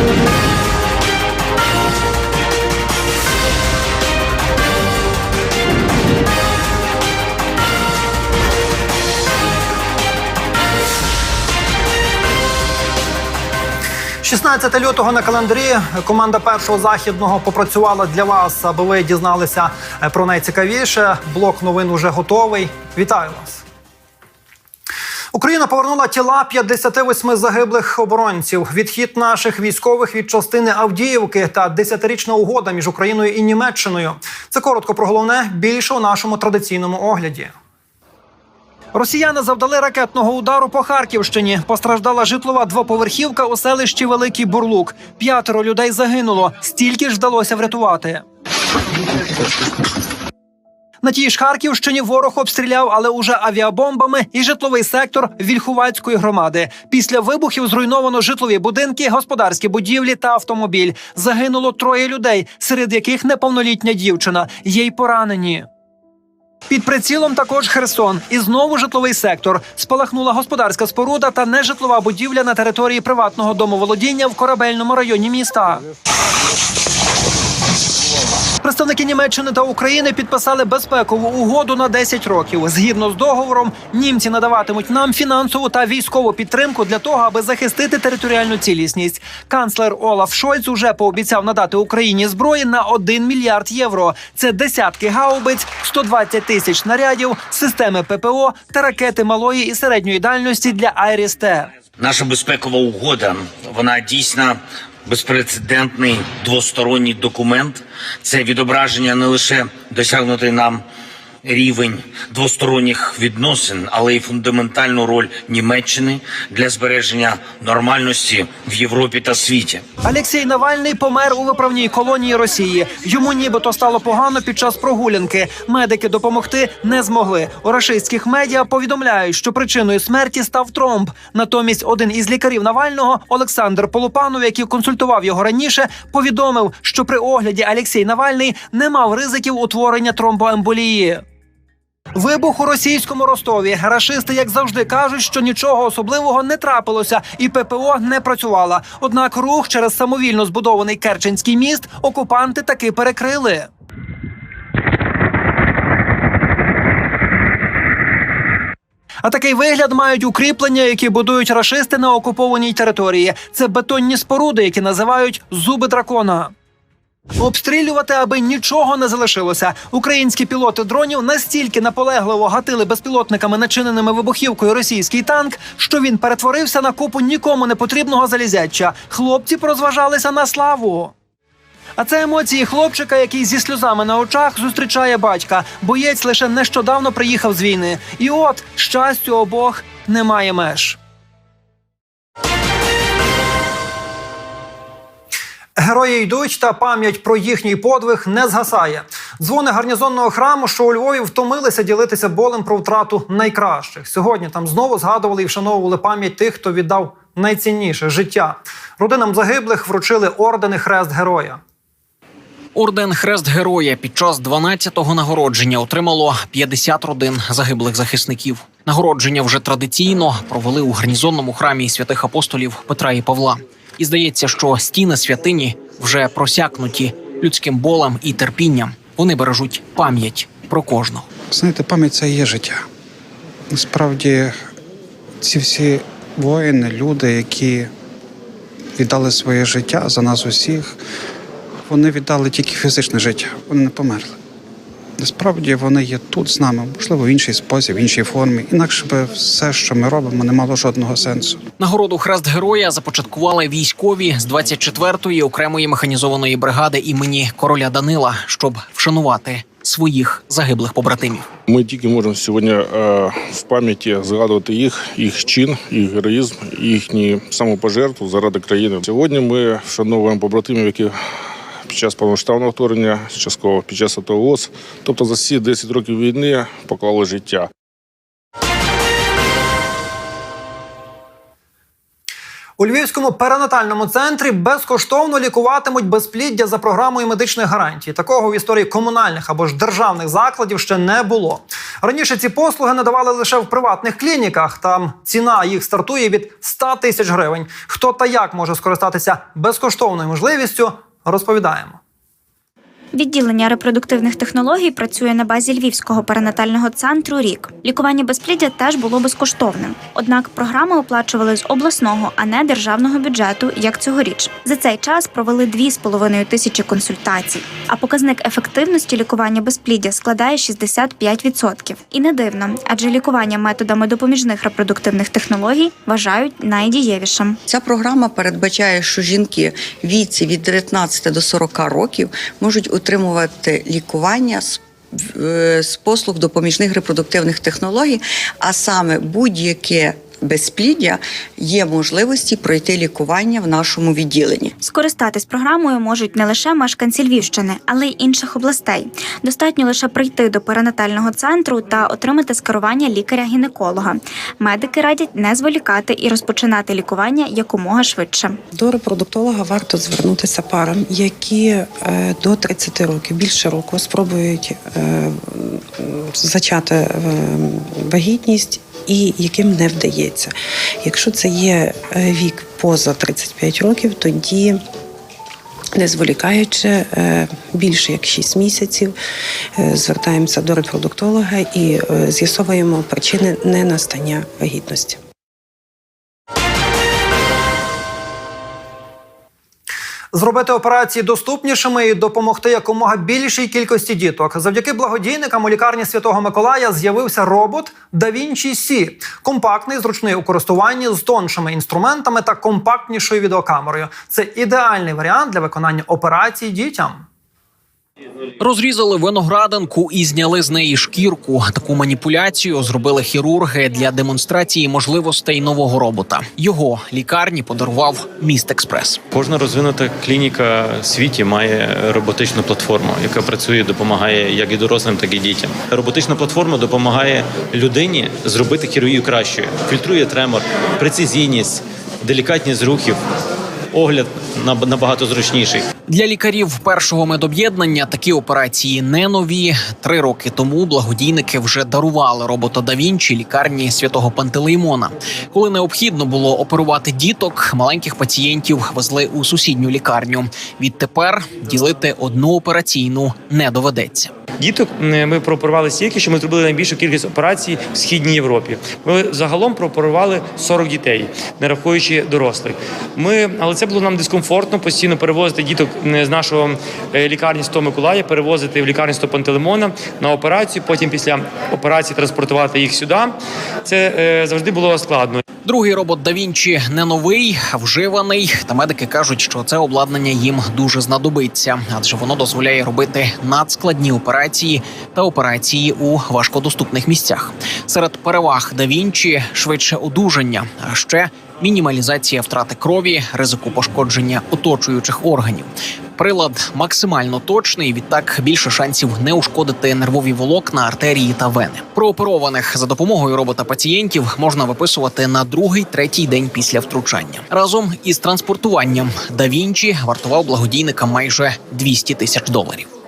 – 16 лютого на календарі команда першого західного попрацювала для вас, аби ви дізналися е, про найцікавіше. Блок новин уже готовий. Вітаю вас. Україна повернула тіла 58 загиблих оборонців. Відхід наших військових від частини Авдіївки та 10-річна угода між Україною і Німеччиною. Це коротко про головне більше у нашому традиційному огляді. Росіяни завдали ракетного удару по Харківщині. Постраждала житлова двоповерхівка у селищі Великий Бурлук. П'ятеро людей загинуло. Стільки ж вдалося врятувати. На тій ж Харківщині ворог обстріляв, але уже авіабомбами і житловий сектор Вільхувацької громади. Після вибухів зруйновано житлові будинки, господарські будівлі та автомобіль. Загинуло троє людей, серед яких неповнолітня дівчина. Є й поранені. Під прицілом також Херсон. І знову житловий сектор. Спалахнула господарська споруда та нежитлова будівля на території приватного домоволодіння в корабельному районі міста. Представники Німеччини та України підписали безпекову угоду на 10 років. Згідно з договором, німці надаватимуть нам фінансову та військову підтримку для того, аби захистити територіальну цілісність. Канцлер Олаф Шольц уже пообіцяв надати Україні зброї на 1 мільярд євро. Це десятки гаубиць, 120 тисяч снарядів, системи ППО та ракети малої і середньої дальності для Айріс-Т. Наша безпекова угода вона дійсно безпрецедентний двосторонній документ. Це відображення не лише досягнутий нам рівень двосторонніх відносин, але й фундаментальну роль Німеччини для збереження нормальності в Європі та світі. Олексій Навальний помер у виправній колонії Росії. Йому нібито стало погано під час прогулянки. Медики допомогти не змогли. У рашистських медіа повідомляють, що причиною смерті став тромб. Натомість один із лікарів Навального, Олександр Полупанов, який консультував його раніше, повідомив, що при огляді Олексій Навальний не мав ризиків утворення тромбоемболії. Вибух у російському Ростові. Рашисти, як завжди, кажуть, що нічого особливого не трапилося, і ППО не працювала. Однак рух через самовільно збудований Керченський міст окупанти таки перекрили. А такий вигляд мають укріплення, які будують рашисти на окупованій території. Це бетонні споруди, які називають зуби дракона. Обстрілювати, аби нічого не залишилося. Українські пілоти дронів настільки наполегливо гатили безпілотниками, начиненими вибухівкою російський танк, що він перетворився на купу нікому не потрібного залізяча. Хлопці прозважалися на славу. А це емоції хлопчика, який зі сльозами на очах зустрічає батька. Боєць лише нещодавно приїхав з війни. І от щастю обох немає меж. Герої йдуть, та пам'ять про їхній подвиг не згасає. Дзвони гарнізонного храму, що у Львові втомилися ділитися болем про втрату найкращих. Сьогодні там знову згадували і вшановували пам'ять тих, хто віддав найцінніше життя. Родинам загиблих вручили ордени Хрест Героя. Орден Хрест Героя під час 12-го нагородження отримало 50 родин загиблих захисників. Нагородження вже традиційно провели у гарнізонному храмі святих апостолів Петра і Павла. І здається, що стіни святині вже просякнуті людським болем і терпінням. Вони бережуть пам'ять про кожного. Знаєте, пам'ять це є життя. Насправді, ці всі воїни, люди, які віддали своє життя за нас усіх, вони віддали тільки фізичне життя, вони не померли. Насправді вони є тут з нами, можливо, в інший спосіб, в іншій формі. Інакше би все, що ми робимо, не мало жодного сенсу. Нагороду Хрест Героя започаткували військові з 24-ї окремої механізованої бригади імені короля Данила, щоб вшанувати своїх загиблих побратимів. Ми тільки можемо сьогодні е, в пам'яті згадувати їх, їх чин, їх героїзм, їхні самопожертву заради країни. Сьогодні ми вшановуємо побратимів, які під час повноштабного вторгнення, частково під час АТО тобто за ці 10 років війни поклали життя. У Львівському перинатальному центрі безкоштовно лікуватимуть безпліддя за програмою медичних гарантій. Такого в історії комунальних або ж державних закладів ще не було. Раніше ці послуги надавали лише в приватних клініках. Там ціна їх стартує від 100 тисяч гривень. Хто та як може скористатися безкоштовною можливістю, розповідаємо. Відділення репродуктивних технологій працює на базі Львівського перинатального центру рік. Лікування безпліддя теж було безкоштовним. Однак програми оплачували з обласного, а не державного бюджету, як цьогоріч. За цей час провели 2,5 тисячі консультацій. А показник ефективності лікування безпліддя складає 65%. І не дивно, адже лікування методами допоміжних репродуктивних технологій вважають найдієвішим. Ця програма передбачає, що жінки віці від 19 до 40 років можуть отримувати лікування з е, з послуг допоміжних репродуктивних технологій, а саме будь-яке безпліддя є можливості пройти лікування в нашому відділенні. Скористатись програмою можуть не лише мешканці Львівщини, але й інших областей. Достатньо лише прийти до перинатального центру та отримати скерування лікаря-гінеколога. Медики радять не зволікати і розпочинати лікування якомога швидше. До репродуктолога варто звернутися парам, які е, до 30 років більше року спробують е, зачати е, вагітність і яким не вдається. Якщо це є е, вік поза 35 років, тоді. Не зволікаючи е, більше як 6 місяців, е, звертаємося до репродуктолога і з'ясовуємо причини ненастання вагітності. Зробити операції доступнішими і допомогти якомога більшій кількості діток. Завдяки благодійникам у лікарні Святого Миколая з'явився робот DaVinci Сі, компактний, зручний у користуванні з тоншими інструментами та компактнішою відеокамерою. Це ідеальний варіант для виконання операцій дітям. Розрізали виноградинку і зняли з неї шкірку. Таку маніпуляцію зробили хірурги для демонстрації можливостей нового робота. Його лікарні подарував міст Експрес. Кожна розвинута клініка в світі має роботичну платформу, яка працює, допомагає як і дорослим, так і дітям. Роботична платформа допомагає людині зробити хірургію кращою, фільтрує тремор, прецизійність, делікатність рухів, огляд наб- набагато зручніший. Для лікарів першого медоб'єднання такі операції не нові. Три роки тому благодійники вже дарували робота да Вінчі лікарні святого Пантелеймона. Коли необхідно було оперувати діток, маленьких пацієнтів везли у сусідню лікарню. Відтепер ділити одну операційну не доведеться. Діток м, ми прооперували стільки, що ми зробили найбільшу кількість операцій в східній Європі. Ми загалом прооперували 40 дітей, не рахуючи дорослих. Ми, але це було нам дискомфортно постійно перевозити діток м, з нашого е, лікарні 100 Миколая, перевозити в лікарню 100 Пантелеймона на операцію. Потім після операції транспортувати їх сюди. Це е, завжди було складно. Другий робот да Вінчі не новий, а вживаний. Та медики кажуть, що це обладнання їм дуже знадобиться, адже воно дозволяє робити надскладні операції та операції у важкодоступних місцях. Серед переваг да Вінчі швидше одужання, а ще мінімалізація втрати крові, ризику пошкодження оточуючих органів. Прилад максимально точний, відтак більше шансів не ушкодити нервові волокна, артерії та вени. Прооперованих за допомогою робота пацієнтів можна виписувати на другий, третій день після втручання. Разом із транспортуванням да Вінчі вартував благодійникам майже 200 тисяч доларів.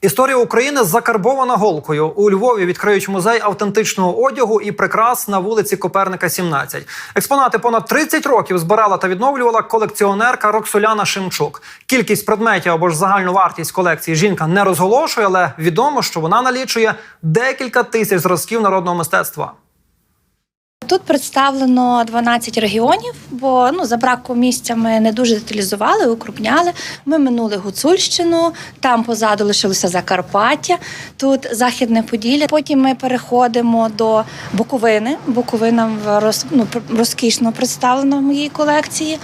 Історія України закарбована голкою. У Львові відкриють музей автентичного одягу і прикрас на вулиці Коперника, 17. Експонати понад 30 років збирала та відновлювала колекціонерка Роксоляна Шимчук. Кількість предметів або ж загальну вартість колекції жінка не розголошує, але відомо, що вона налічує декілька тисяч зразків народного мистецтва. Тут представлено 12 регіонів, бо ну за браку місця ми не дуже деталізували, укрупняли. Ми минули Гуцульщину, там позаду лишилося Закарпаття, тут Західне Поділля. Потім ми переходимо до Буковини. Буковина роз, ну, розкішно представлена в моїй колекції.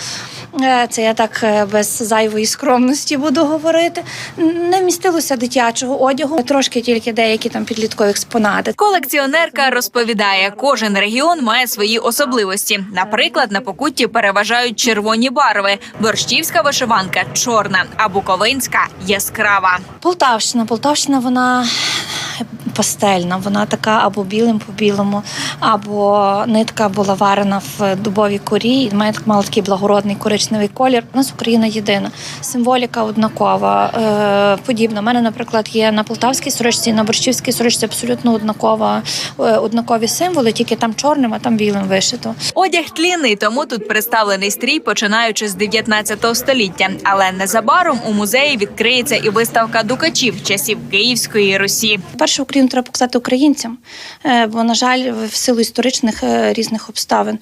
Е, Це я так е, без зайвої скромності буду говорити. Не вмістилося дитячого одягу, трошки тільки деякі там підліткові експонати. Колекціонерка розповідає, кожен регіон має свої особливості. Наприклад, на покутті переважають червоні барви, борщівська вишиванка чорна, а буковинська яскрава. Полтавщина. Полтавщина вона пастельна. Вона така або білим по білому, або нитка була варена в дубовій корі, і має мала такий благородний коричневий колір. У нас Україна єдина, символіка однакова, е, подібна. У мене, наприклад, є на полтавській сорочці, і на борщівській сорочці абсолютно однакова, е, однакові символи, тільки там чорним, а там білим вишито. Одяг тлінний, тому тут представлений стрій, починаючи з 19 століття. Але незабаром у музеї відкриється і виставка дукачів часів Київської Русі. Перша Перше Україну треба показати українцям, е, бо на жаль, в силу історичних е, різних обставин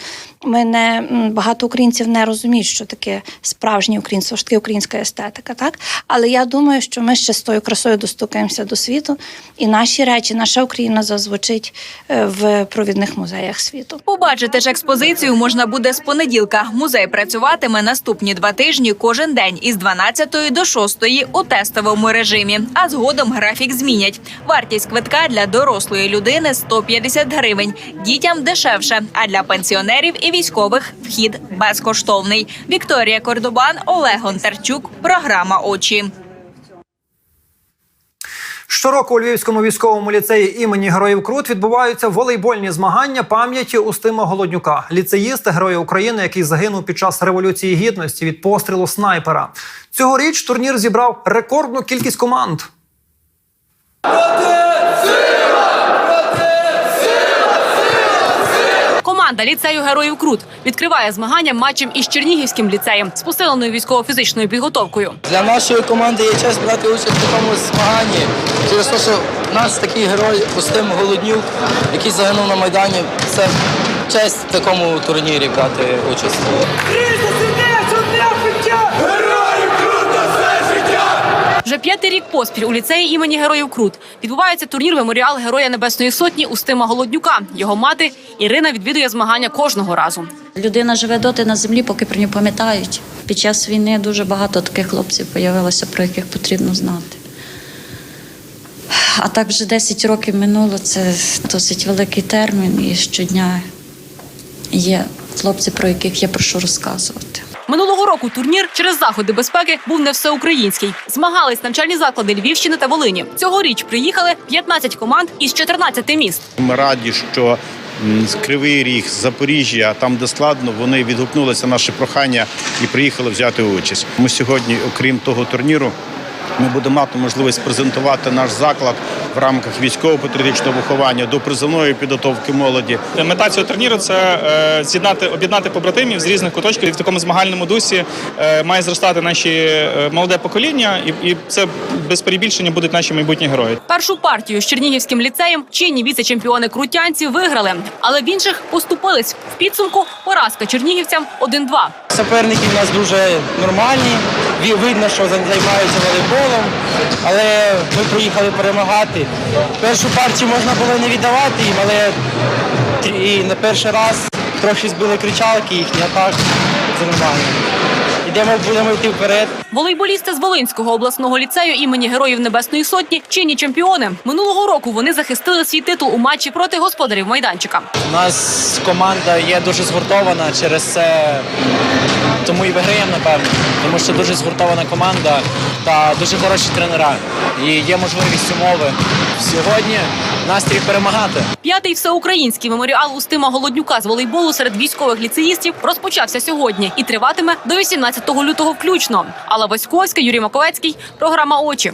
ми не багато українців не розуміють, що таке справжнє українство, що таке українська естетика. Так, але я думаю, що ми ще з тою красою достукаємося до світу, і наші речі, наша Україна зазвучить е, в провідних музеях світу. Побачити ж експозицію можна буде з понеділка. Музей працюватиме наступні два тижні кожен день із 12 до 6 у тестовому режимі. А згодом графік змінять. Вартість квитка для дорослої людини 150 гривень, дітям дешевше. А для пенсіонерів і військових вхід безкоштовний. Вікторія Кордобан, Олег Гонтарчук. Програма очі. Щороку у Львівському військовому ліцеї імені Героїв Крут відбуваються волейбольні змагання пам'яті Устима Голоднюка, ліцеїста Героя України, який загинув під час революції гідності від пострілу снайпера. Цьогоріч турнір зібрав рекордну кількість команд. Команда ліцею героїв Крут відкриває змагання матчем із Чернігівським ліцеєм з посиленою військово-фізичною підготовкою. Для нашої команди є честь брати участь в такому змаганні. Через те, що в нас такий герой Устим Голоднюк, який загинув на Майдані. Це честь в такому турнірі брати участь. Вже п'ятий рік поспіль у ліцеї імені Героїв Крут відбувається турнір меморіал Героя Небесної Сотні Устима Голоднюка. Його мати Ірина відвідує змагання кожного разу. Людина живе доти на землі, поки про нього пам'ятають. Під час війни дуже багато таких хлопців з'явилося, про яких потрібно знати. А так вже 10 років минуло, це досить великий термін, і щодня є хлопці, про яких я прошу розказувати. Минулого року турнір через заходи безпеки був не всеукраїнський. Змагались навчальні заклади Львівщини та Волині. Цьогоріч приїхали 15 команд із 14 міст. Ми раді, що Кривий Ріг, Запоріжжя, там де складно, вони відгукнулися на наше прохання і приїхали взяти участь. Ми сьогодні, окрім того турніру, ми будемо мати можливість презентувати наш заклад в рамках військово-патріотичного виховання до призовної підготовки молоді. Мета цього турніру це е, з'єднати, об'єднати побратимів з різних куточків. І в такому змагальному дусі е, має зростати наші е, молоде покоління, і, і це без перебільшення будуть наші майбутні герої. Першу партію з Чернігівським ліцеєм чинні віце-чемпіони крутянці виграли, але в інших поступились. В підсумку поразка чернігівцям 1-2. Суперники в нас дуже нормальні. Видно, що займаються волейболом, але ми приїхали перемагати. Першу партію можна було не віддавати їм, але і на перший раз трохи збили кричалки їхні, а так це нормально. Йдемо, будемо йти вперед. Волейболісти з Волинського обласного ліцею імені Героїв Небесної Сотні чинні чемпіони. Минулого року вони захистили свій титул у матчі проти господарів майданчика. У нас команда є дуже згуртована, через це тому і виграємо, напевно. Тому що дуже згуртована команда та дуже хороші тренера. І є можливість умови сьогодні настрій перемагати. П'ятий всеукраїнський меморіал Устима Голоднюка з волейболу серед військових ліцеїстів розпочався сьогодні і триватиме до 18 лютого включно. Алла Васьковська, Юрій Маковецький. Програма очі.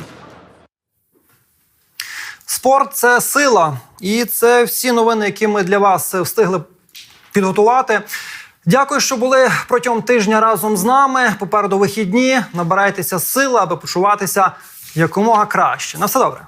Спорт це сила, і це всі новини, які ми для вас встигли підготувати. Дякую, що були протягом тижня разом з нами. Попереду вихідні. Набирайтеся сили, аби почуватися якомога краще. На все добре.